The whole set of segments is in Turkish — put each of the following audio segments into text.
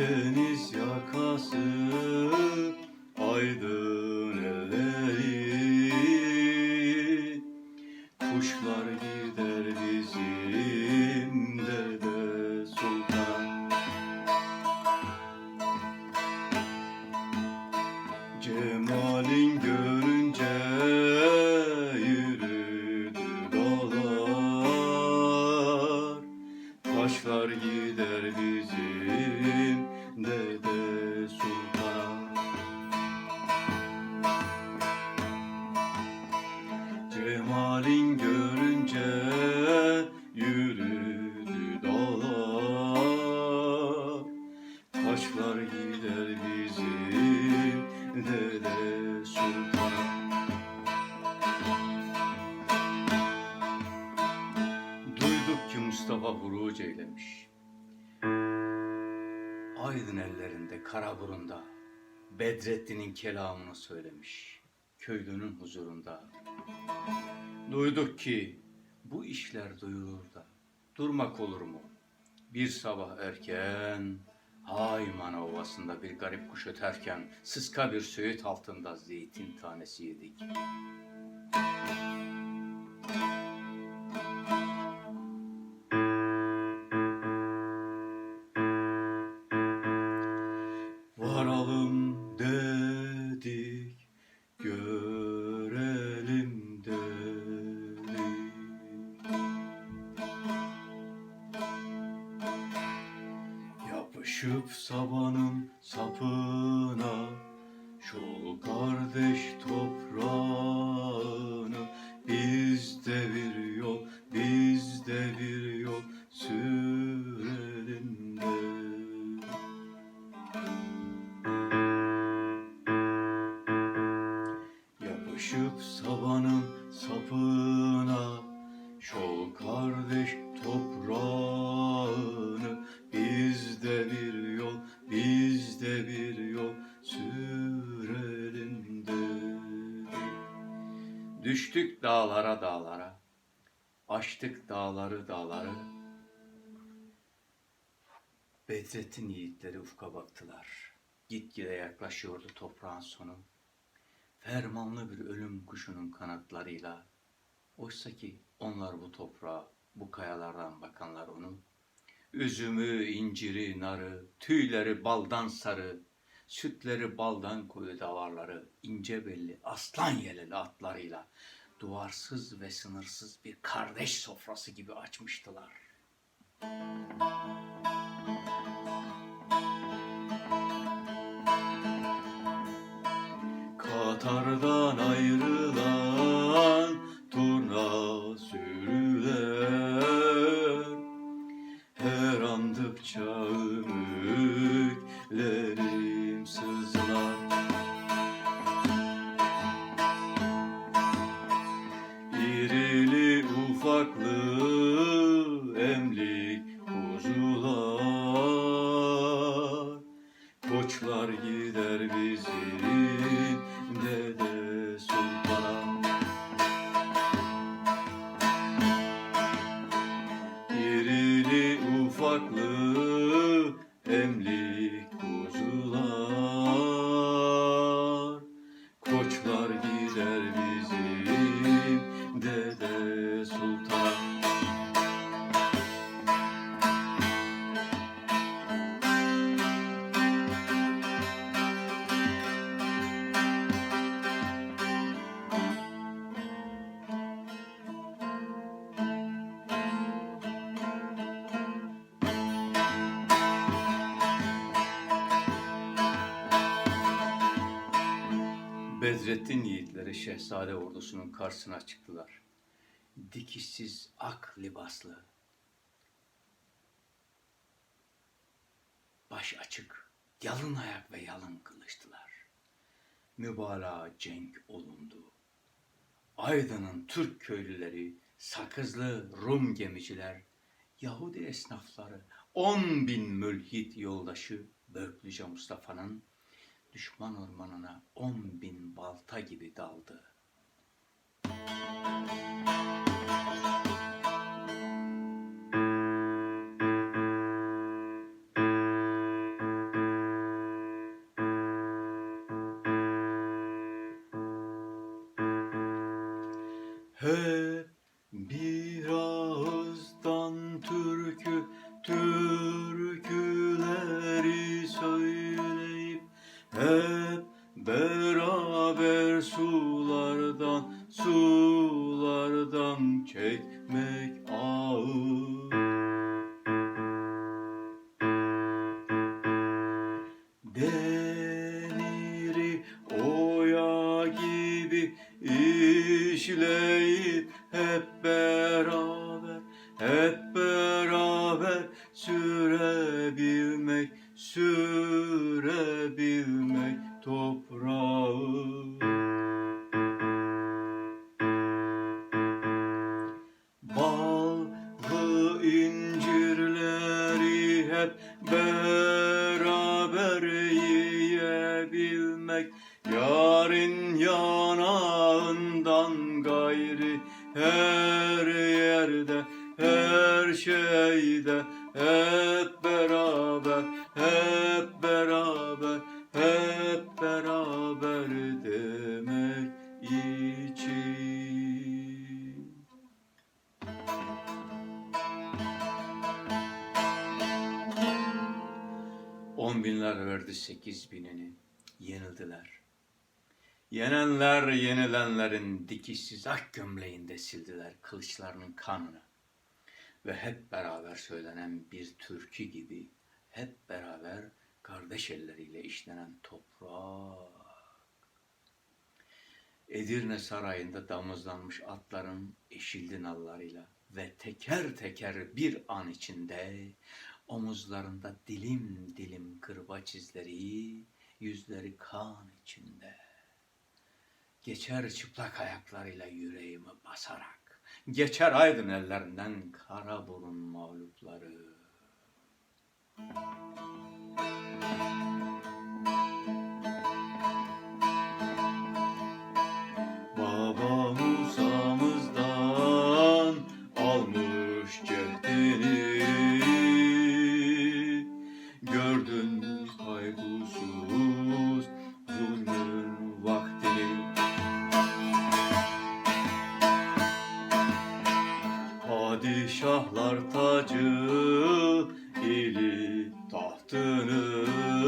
Akdeniz yakası Cemalin görünce yürüdü dağlar Taşlar gider bizim dede sultan Duyduk ki Mustafa huruc eylemiş. Aydın ellerinde, kara burunda Bedrettin'in kelamını söylemiş. Köylünün huzurunda. Duyduk ki bu işler duyulur da durmak olur mu? Bir sabah erken Haymana Ovası'nda bir garip kuş öterken sıska bir söğüt altında zeytin tanesi yedik. Varalım dedik, görelim Yapışıp sabanın sapına Şol kardeş toprağını. Bizde bir yol, bizde bir yol Sürelim de Düştük dağlara dağlara Aştık dağları dağları. Bedrettin yiğitleri ufka baktılar. Gitgide yaklaşıyordu toprağın sonu fermanlı bir ölüm kuşunun kanatlarıyla. Oysa ki onlar bu toprağa, bu kayalardan bakanlar onu. Üzümü, inciri, narı, tüyleri baldan sarı, sütleri baldan koyu davarları, ince belli, aslan yeleli atlarıyla duvarsız ve sınırsız bir kardeş sofrası gibi açmıştılar. Katardan ayrılan dede sultana Bedrettin yiğitleri şehzade ordusunun karşısına çıktılar. Dikişsiz ak libaslı, baş açık, yalın ayak ve yalın kılıçtılar. Mübalağa cenk olundu. Aydın'ın Türk köylüleri, Sakızlı Rum gemiciler, Yahudi esnafları, on bin mülhit yoldaşı Börklüce Mustafa'nın düşman ormanına on bin balta gibi daldı. sürebilmek Beraber sulardan su beraber hep beraber hep beraber demek için. On binler verdi sekiz binini, yenildiler. Yenenler yenilenlerin dikişsiz ak gömleğinde sildiler kılıçlarının kanını. Ve hep beraber söylenen bir türkü gibi, hep beraber kardeş elleriyle işlenen toprak. Edirne sarayında damızlanmış atların eşildi nallarıyla ve teker teker bir an içinde omuzlarında dilim dilim kırbaç izleri, yüzleri kan içinde. Geçer çıplak ayaklarıyla yüreğimi basarak, geçer aydın ellerinden kara burun mağlupları. Baba Musa'mızdan almış cehdini. Gördün kaygısız zulmün vaktini. Padişahlar tacı ili tahtını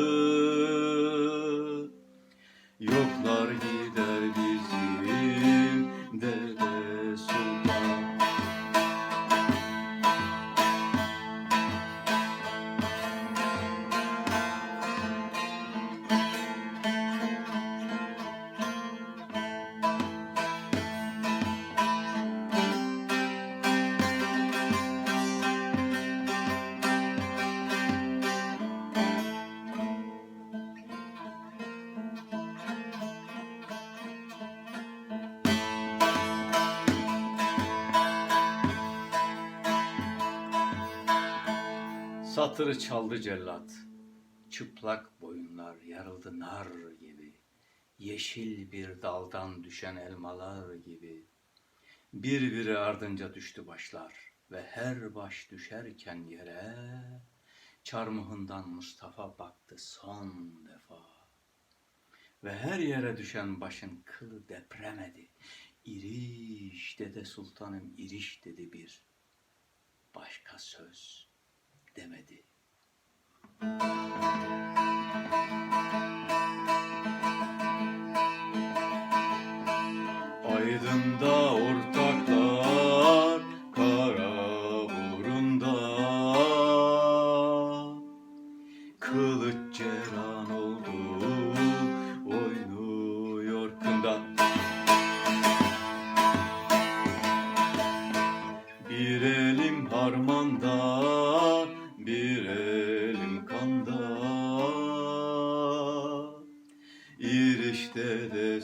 Satırı çaldı cellat. Çıplak boyunlar yarıldı nar gibi. Yeşil bir daldan düşen elmalar gibi. Birbiri ardınca düştü başlar ve her baş düşerken yere çarmıhından Mustafa baktı son defa. Ve her yere düşen başın kılı depremedi. İriş dede sultanım iriş dedi bir. Başka söz demedi. Aydın'da ortaklar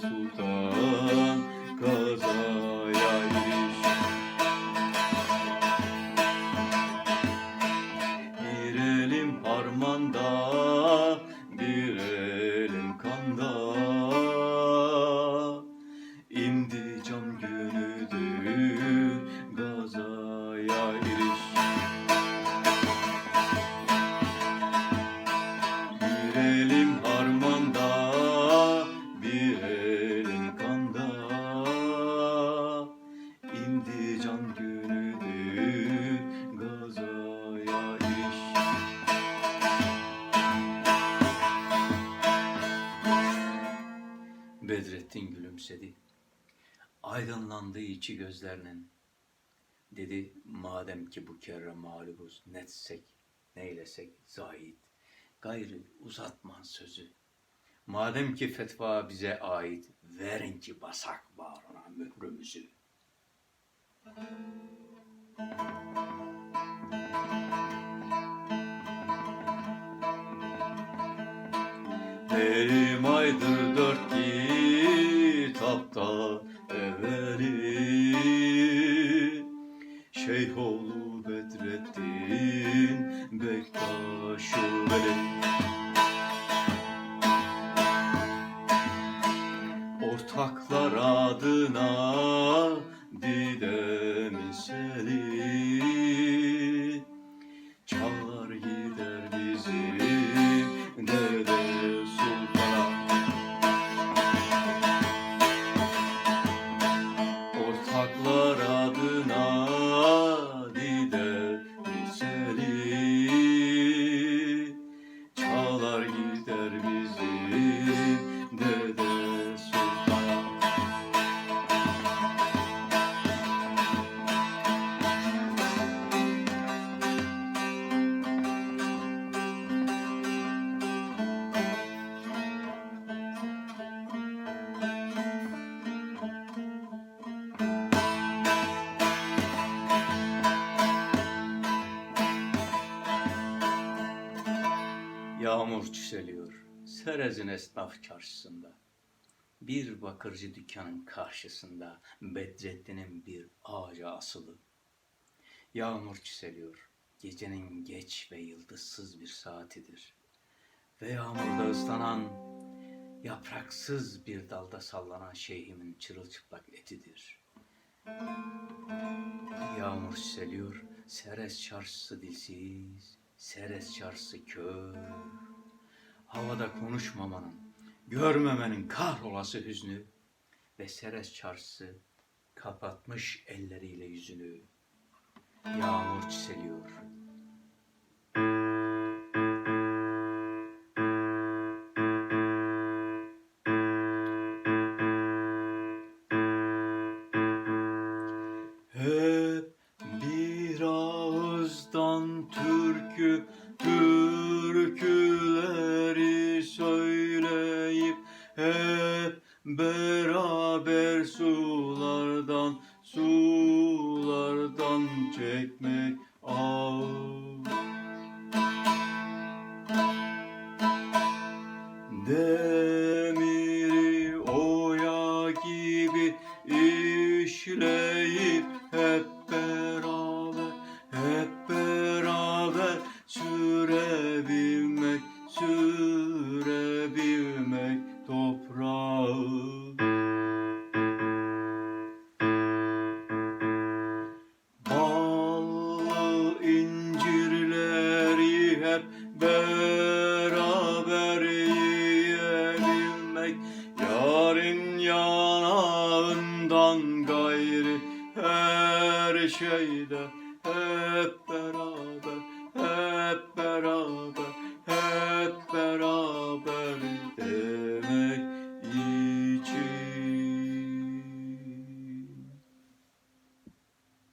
Jesús. İçi gözlerinin. Dedi madem ki bu kere mağlubuz netsek, neylesek zahit. Gayrı uzatman sözü. Madem ki fetva bize ait, verin ki basak bağrına mührümüzü. Benim aydır dört kitapta Şeyhoğlu Bedrettin Bektaş'ı. Veli Ortaklar adına Didem seli Çalar gider bizim Dede Sultan'a. Ortaklar adına Yağmur çiseliyor Serez'in esnaf çarşısında. Bir bakırcı dükkanın karşısında Bedrettin'in bir ağaca asılı. Yağmur çiseliyor. Gecenin geç ve yıldızsız bir saatidir. Ve yağmurda ıslanan, yapraksız bir dalda sallanan şeyhimin çırılçıplak etidir. Yağmur çiseliyor, Serez çarşısı dilsiz, Serez çarşısı kör. Havada konuşmamanın, görmemenin kahrolası hüznü ve Serez çarşısı kapatmış elleriyle yüzünü. Yağmur çiseliyor. there.